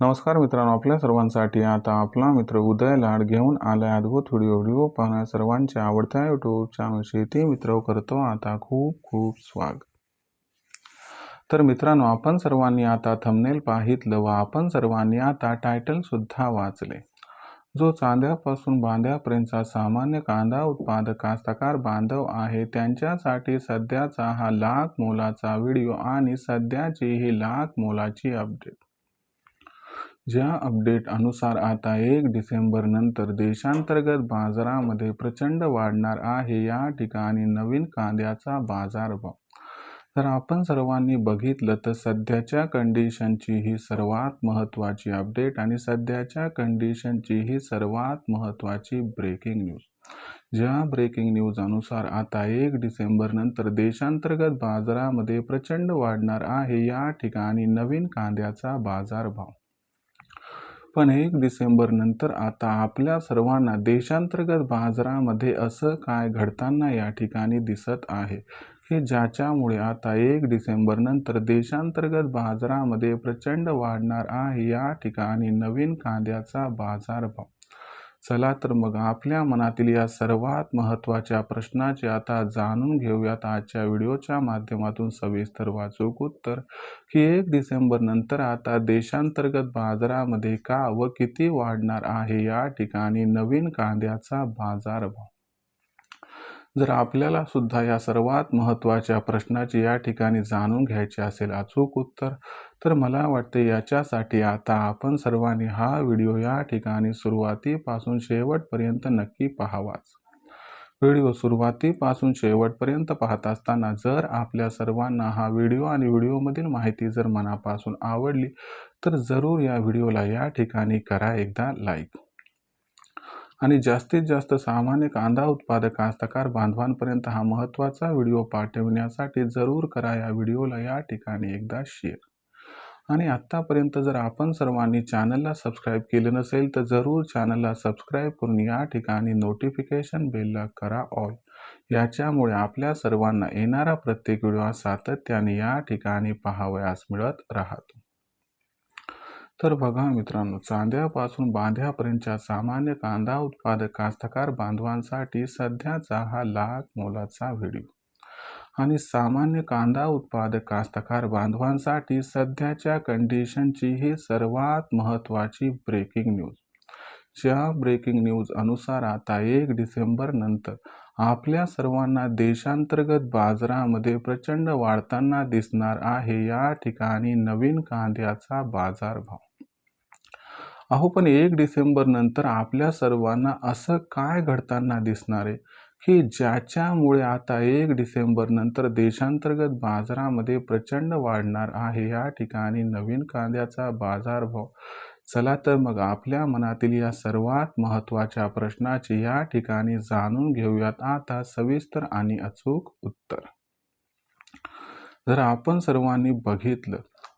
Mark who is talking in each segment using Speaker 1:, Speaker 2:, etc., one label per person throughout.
Speaker 1: नमस्कार मित्रांनो आपल्या सर्वांसाठी आता आपला मित्र उदय लाड घेऊन आलाय अद्भुत व्हिडिओ व्हिडिओ पाहण्या सर्वांच्या आवडत्या युट्यूब चॅनल शेती मित्र करतो. आता खूप खूप स्वागत. तर मित्रांनो आपण सर्वांनी आता थंबनेल पाहितलं व आपण सर्वांनी आता टायटल सुद्धा वाचले. जो चांद्यापासून बांध्यापर्यंतचा सामान्य कांदा उत्पादक कास्तकार बांधव आहे त्यांच्यासाठी सध्याचा हा लाख मोलाचा व्हिडिओ आणि सध्याची ही लाख मोलाची अपडेट ज्या अपडेट अनुसार आता एक डिसेंबर नंतर देशांतर्गत बाजारामध्ये प्रचंड वाढणार आहे या ठिकाणी नवीन कांद्याचा बाजारभाव तर आपण सर्वांनी बघितलं तर सध्याच्या कंडिशनची ही सर्वात महत्त्वाची अपडेट आणि सध्याच्या कंडिशनची ही सर्वात महत्त्वाची ब्रेकिंग न्यूज ज्या ब्रेकिंग न्यूज अनुसार आता एक डिसेंबर नंतर देशांतर्गत बाजारामध्ये प्रचंड वाढणार आहे या ठिकाणी नवीन कांद्याचा बाजारभाव पण एक डिसेंबर नंतर आता आपल्या सर्वांना देशांतर्गत बाजारामध्ये असं काय घडताना या ठिकाणी दिसत आहे की ज्याच्यामुळे आता एक डिसेंबर नंतर देशांतर्गत बाजारामध्ये प्रचंड वाढणार आहे या ठिकाणी नवीन कांद्याचा बाजारभाव चला तर मग आपल्या मनातील या सर्वात महत्त्वाच्या प्रश्नाचे आता जाणून घेऊयात. आजच्या व्हिडिओच्या माध्यमातून सविस्तर वाचूक उत्तर. की एक डिसेंबर नंतर आता देशांतर्गत बाजारामध्ये का व किती वाढणार आहे या ठिकाणी नवीन कांद्याचा बाजारभाव? जर आपल्याला सुद्धा या सर्वात महत्त्वाच्या प्रश्नाची या ठिकाणी जाणून घ्यायचे असेल अचूक उत्तर तर मला वाटते याच्यासाठी आता आपण सर्वांनी हा व्हिडिओ या ठिकाणी सुरुवातीपासून शेवटपर्यंत नक्की पाहावाच. व्हिडिओ सुरुवातीपासून शेवटपर्यंत पाहत असताना जर आपल्या सर्वांना हा व्हिडिओ आणि व्हिडिओमधील माहिती जर मनापासून आवडली तर जरूर या व्हिडिओला या ठिकाणी करा एकदा लाईक. आणि जास्तीत जास्त सामान्य कांदा उत्पादक कास्तकार बांधवांपर्यंत हा महत्त्वाचा व्हिडिओ पाठवण्यासाठी जरूर करा या व्हिडिओला या ठिकाणी एकदा शेअर आणि आत्तापर्यंत जर आपण सर्वांनी चॅनलला सबस्क्राईब केलं नसेल तर जरूर चॅनलला सबस्क्राईब करून या ठिकाणी नोटिफिकेशन बेलला करा ऑल याच्यामुळे आपल्या सर्वांना येणारा प्रत्येक व्हिडिओ सातत्याने या ठिकाणी पाहावयास मिळत राहतो. तर बघा मित्रांनो चांद्यापासून बांध्यापर्यंतच्या सामान्य कांदा उत्पादक कास्तकार बांधवांसाठी सध्याचा हा लाख मोलाचा व्हिडिओ. आणि सामान्य कांदा उत्पादक कास्तकार बांधवांसाठी सध्याच्या कंडिशनची ही सर्वात महत्त्वाची ब्रेकिंग न्यूज. ज्या ब्रेकिंग न्यूज अनुसार आता एक डिसेंबर नंतर आपल्या सर्वांना देशांतर्गत बाजारामध्ये प्रचंड वाढताना दिसणार आहे या ठिकाणी नवीन कांद्याचा बाजारभाव. अहो पण एक डिसेंबर नंतर आपल्या सर्वांना असं काय घडताना दिसणार आहे? की ज्याच्यामुळे आता एक डिसेंबर नंतर देशांतर्गत बाजारामध्ये प्रचंड वाढणार आहे या ठिकाणी नवीन कांद्याचा बाजारभाव. चला तर मग आपल्या मनातील या सर्वात महत्त्वाच्या प्रश्नाची या ठिकाणी जाणून घेऊयात. आता सविस्तर आणि अचूक उत्तर. जर आपण सर्वांनी बघितलं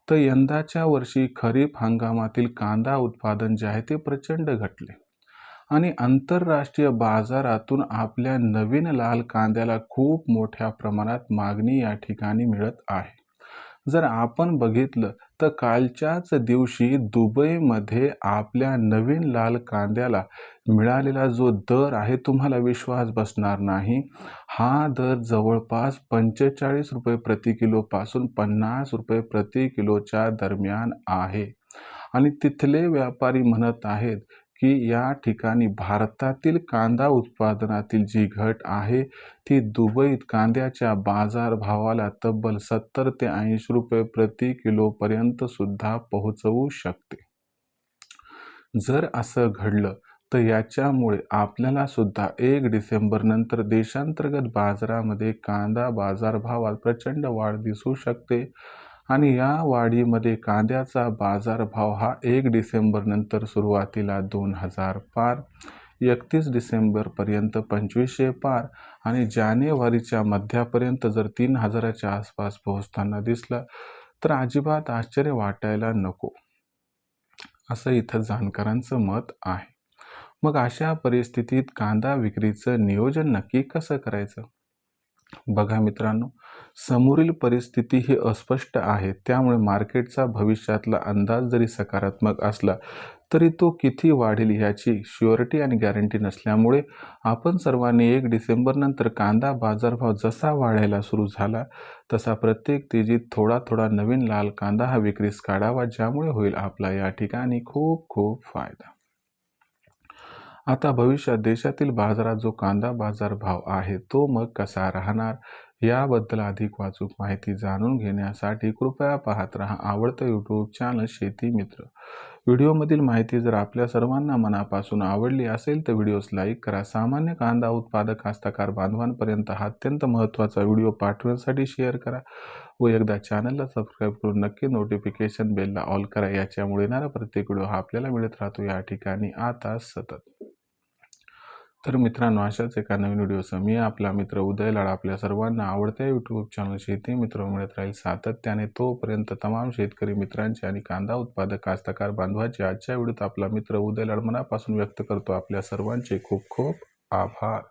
Speaker 1: तर यंदाच्या वर्षी खरीप हंगामातील कांदा उत्पादन जे आहे ते प्रचंड घटले. आणि आंतरराष्ट्रीय बाजारातून आपल्या नवीन लाल कांद्याला खूप मोठ्या प्रमाणात मागणी या ठिकाणी मिळत आहे. जर आपण बघितलं तर कालच्याच दिवशी दुबईमध्ये आपल्या नवीन लाल कांद्याला मिळालेला जो दर आहे तुम्हाला विश्वास बसणार नाही. हा दर जवळपास पंचेचाळीस रुपये प्रति किलोपासून पन्नास रुपये प्रति किलोच्या दरम्यान आहे. आणि तिथले व्यापारी म्हणत आहेत की या ठिकाणी भारतातील कांदा उत्पादनातील जी घट आहे ती दुबईत कांद्याच्या बाजारभावाला तब्बल सत्तर ते ऐंशी रुपये प्रति किलोपर्यंत सुद्धा पोहोचवू शकते. जर असं घडलं तर याच्यामुळे आपल्याला सुद्धा एक डिसेंबर नंतर देशांतर्गत बाजारामध्ये कांदा बाजारभावात प्रचंड वाढ दिसू शकते. आणि या वाढीमध्ये कांद्याचा बाजारभाव हा एक डिसेंबरनंतर सुरुवातीला दोन हजार पार एकतीस डिसेंबरपर्यंत पंचवीसशे पार आणि जानेवारीच्या मध्यापर्यंत जर तीन हजाराच्या आसपास पोहोचताना दिसला तर अजिबात आश्चर्य वाटायला नको. असं इथं जाणकारांचं मत आहे. मग अशा परिस्थितीत कांदा विक्रीचं नियोजन नक्की कसं करायचं? बघा मित्रांनो समोरील परिस्थिती ही अस्पष्ट आहे. त्यामुळे मार्केटचा भविष्यातला अंदाज जरी सकारात्मक असला तरी तो किती वाढेल ह्याची शुअरिटी आणि गॅरंटी नसल्यामुळे आपण सर्वांनी एक डिसेंबरनंतर कांदा बाजारभाव जसा वाढायला सुरू झाला तसा प्रत्येक तेजीत थोडा थोडा नवीन लाल कांदा हा विक्रीस काढावा ज्यामुळे होईल आपला या ठिकाणी खूप खूप फायदा. आता भविष्यात देशातील बाजारात जो कांदा बाजारभाव आहे तो मग कसा राहणार? याबद्दल अधिक वाचूक माहिती जाणून घेण्यासाठी कृपया पाहत राहा आवडतं यूट्यूब चॅनल शेती मित्र. व्हिडिओमधील माहिती जर आपल्या सर्वांना मनापासून आवडली असेल तर व्हिडिओस लाईक करा. सामान्य कांदा उत्पादक हस्तकार बांधवांपर्यंत हा अत्यंत महत्त्वाचा व्हिडिओ पाठवण्यासाठी शेअर करा व एकदा चॅनलला सबस्क्राईब करून नक्की नोटिफिकेशन बेलला ऑल करा. याच्यामुळे येणारा प्रत्येक व्हिडिओ हा आपल्याला मिळत राहतो. या ठिकाणी आता सतत तर मित्रांनो अशाच एका नवीन व्हिडिओसह मी आपला मित्र उदय लाड आपल्या सर्वांना आवडत्या यूट्यूब चॅनल शेती मित्र मिळत राहील सातत्याने. तोपर्यंत तमाम शेतकरी मित्रांचे आणि कांदा उत्पादक कास्तकार बांधवाचे आजच्या व्हिडिओत आपला मित्र उदय लाड मनापासून व्यक्त करतो. आपल्या सर्वांचे खूप खूप आभार.